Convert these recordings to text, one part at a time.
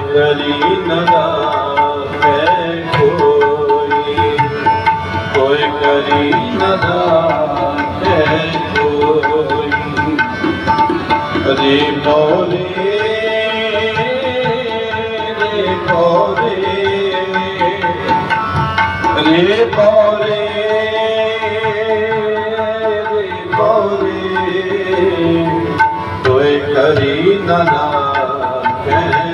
करी कोई कोई पौरे रे पौ रे रे पौ रे रे पे करी दे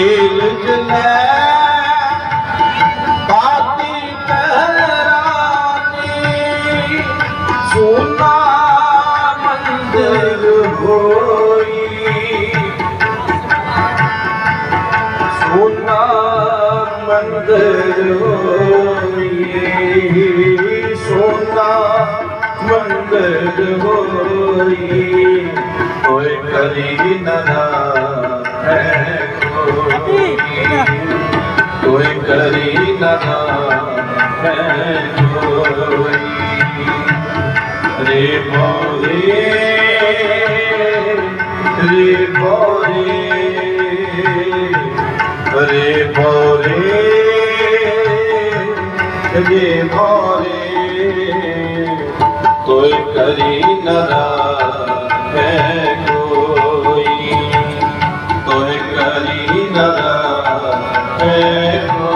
ਤੇਲ ਜਲੇ ਬਾਤੀ ਤਹਿਰਾਨੀ ਸੋਨਾ ਮੰਦਰ ਹੋਈ। ਸੋਨਾ ਮੰਦਰ ਹੋਈ। ਸੋਨਾ ਮੰਦਰ ਹੋਈ। ਕੋਈ ਕਰੀ ਨਦਾ ਕੋਈ ਰੇ ਬੋਲੇ ਰੇ ਬੋਲੇ ਰੇ ਬੋਲੇ ਰੇ ਬੋਲੇ ਕੋਈ ਕਰੀ ਨਦਾ ਹੈ ਕਰੀ ਨਦਾ ਹੈ